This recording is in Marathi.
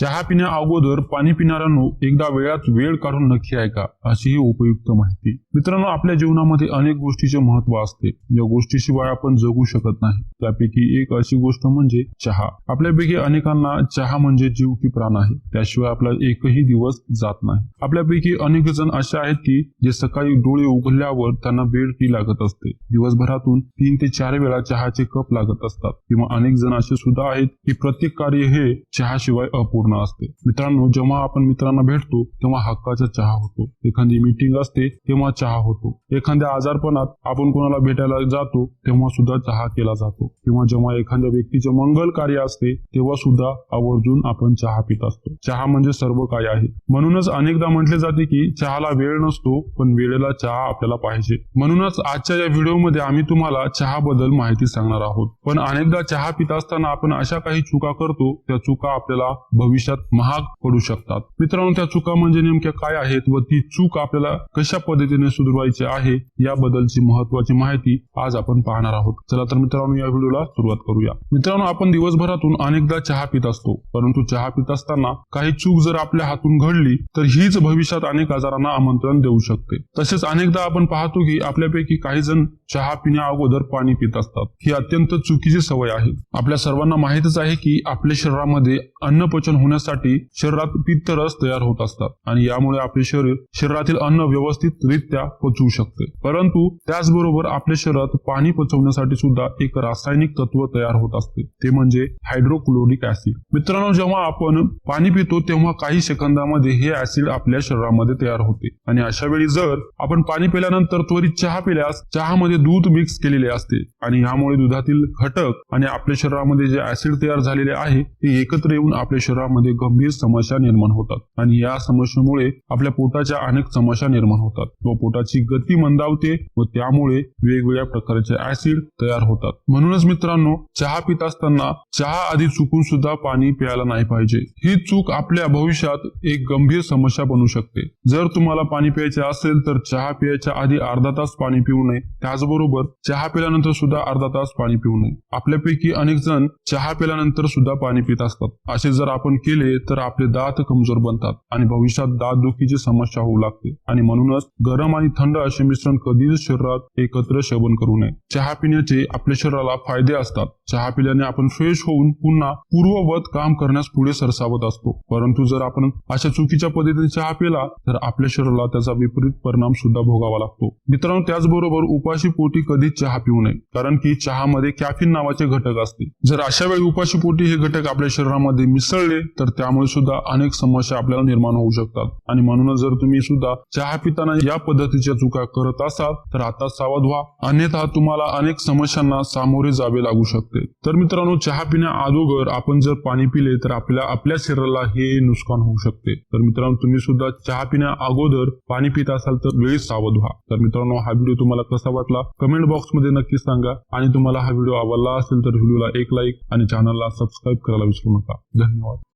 चहा पिण्या अगोदर पाणी पिणाऱ्यांनो एकदा वेळात वेळ काढून नक्की ऐका अशी ही उपयुक्त माहिती. मित्रांनो आपल्या जीवनामध्ये अनेक गोष्टीचे महत्त्व असते. या गोष्टीशिवाय आपण जगू शकत नाही. त्यापैकी एक अशी गोष्ट म्हणजे चहा. आपल्यापैकी अनेकांना चहा म्हणजे जीव की प्राण आहे. त्याशिवाय आपला एकही दिवस जात नाही. आपल्यापैकी अनेक जण असे आहेत की जे सकाळी डोळे उघडल्यावर त्यांना बेड टी लागत असते. दिवसभरातून तीन ते चार वेळा चहाचे कप लागत असतात. किंवा अनेक जण असे सुद्धा आहेत की प्रत्येक कार्य हे चहाशिवाय अपूर्ण असते. मित्रांनो जेव्हा आपण मित्रांना भेटतो तेव्हा हक्काचा चहा होतो. एखादी मीटिंग असते तेव्हा चहा होतो. एखाद्या आजारपणात आपण कोणाला भेटायला जातो तेव्हा सुद्धा चहा केला जातो. किंवा जेव्हा एखाद्या व्यक्तीचे मंगल कार्य असते तेव्हा सुद्धा आवर्जून आपण चहा पित असतो. चहा म्हणजे सर्व काय आहे. म्हणूनच अनेकदा म्हटले जाते की चहाला वेळ नसतो पण वेळेला चहा आपल्याला पाहिजे. म्हणूनच आजच्या या व्हिडिओमध्ये आम्ही तुम्हाला चहा बद्दल माहिती सांगणार आहोत. पण अनेकदा चहा पित असताना आपण अशा काही चुका करतो त्या चुका आपल्याला भविष्यात महाग पडू शकतात. मित्रांनो त्या चुका म्हणजे नेमक्या काय आहेत व ती चूक आपल्याला कशा पद्धतीने सुधारवायची आहे याबद्दलची महत्वाची माहिती आज आपण पाहणार आहोत. चला तर मित्रांनो या व्हिडिओला सुरुवात करूया. मित्रांनो आपण दिवसभरातून अनेकदा चहा पित असतो परंतु चहा पित असताना काही चूक जर आपल्या हातून घडली तर हीच भविष्यात अनेक आजारांना आमंत्रण देऊ शकते. तसेच अनेकदा आपण पाहतो की आपल्यापैकी काही जण चहा पिण्या अगोदर पाणी पित असतात. ही अत्यंत चुकीची सवय आहे. आपल्या सर्वांना माहितच आहे की आपल्या शरीरामध्ये अन्नपचन होण्यासाठी शरीरात पित्तरस तयार होत असतात आणि यामुळे आपले शरीर शरीरातील अन्न व्यवस्थित रित्या पचवू शकते. परंतु त्याचबरोबर आपल्या शरीरात पाणी पचवण्यासाठी सुद्धा एक रासायनिक तत्व तयार होत असते. ते म्हणजे हायड्रोक्लोरिक ऍसिड मित्रांनो जेव्हा आपण पाणी पितो तेव्हा काही सेकंदामध्ये हे ऍसिड आपल्या शरीरामध्ये तयार होते. आणि अशा वेळी जर आपण पाणी पिल्यानंतर त्वरित चहा पिल्यास चहामध्ये दूध मिक्स केलेले असते. आणि यामुळे दुधातील घटक आणि आपल्या शरीरामध्ये जे ऍसिड तयार झालेले आहे ते एकत्र येऊन आपल्या शरीरामध्ये गंभीर समस्या निर्माण होतात. आणि या समस्येमुळे आपल्या पोटाच्या अनेक समस्या निर्माण होतात. व पोटाची गती मंदावते व त्यामुळे वेगवेगळ्या प्रकारचे ऍसिड तयार होतात. म्हणूनच मित्रांनो चहा पित असताना चहा आधी चुकून सुद्धा पाणी प्यायला नाही पाहिजे. ही चूक आपल्या भविष्यात एक गंभीर समस्या बनू शकते. जर तुम्हाला पाणी प्यायचे असेल तर चहा पियाच्या आधी अर्धा तास पाणी पिऊ नये. त्याचबरोबर चहा पिल्यानंतर सुद्धा अर्धा तास पाणी पिऊ नये. आपल्यापैकी अनेक जण चहा पिल्यानंतर सुद्धा पाणी पित असतात. असे जर आपण केले तर आपले दात कमजोर बनतात आणि भविष्यात दात दुखीची समस्या होऊ लागते. आणि म्हणूनच गरम आणि थंड असे मिश्रण कधीच शरीरात एकत्र सेवन करू नये. चहा पिण्याचे आपल्या शरीराला फायदे असतात. चहा पिल्याने आपण फ्रेश होऊन पुन्हा पूर्ववत काम करण्यास पुढे सरसावत असतो. परंतु जर आपण अशा चुकीच्या पद्धतीने चहा पिला तर आपल्या शरीराला त्याचा विपरीत परिणाम सुद्धा भोगावा लागतो. मित्रांनो त्याचबरोबर उपाशी पोटी कधीच चहा पिऊ नये कारण की चहामध्ये कॅफिन नावाचे घटक असते. जर अशा वेळी उपाशी पोटी हे घटक आपल्या शरीरामध्ये मिसळले तर त्यामुळे सुद्धा अनेक समस्या आपल्याला निर्माण होऊ शकतात. आणि म्हणूनच जर तुम्ही सुद्धा चहा पिताना या पद्धतीच्या चुका करत असाल तर आता सावध व्हा. अन्यथा तुम्हाला अनेक समस्यांना सामोरे जावे लागू शकते. तर मित्रांनो चहा पिण्या अगोदर आपण जर पाणी पिले तर आपल्या आपल्या शरीराला हे नुकसान होऊ शकते. तर मित्रांनो तुम्ही सुद्धा चहा पिण्या अगोदर पाणी पित असाल तर वेळी सावध व्हा. तर मित्रांनो हा व्हिडिओ तुम्हाला कसा वाटला? कमेंट बॉक्समध्ये नक्की सांगा. आणि तुम्हाला हा व्हिडिओ आवडला असेल तर व्हिडिओला एक लाईक आणि चॅनलला सबस्क्राईब करायला विसरू नका. धन्यवाद.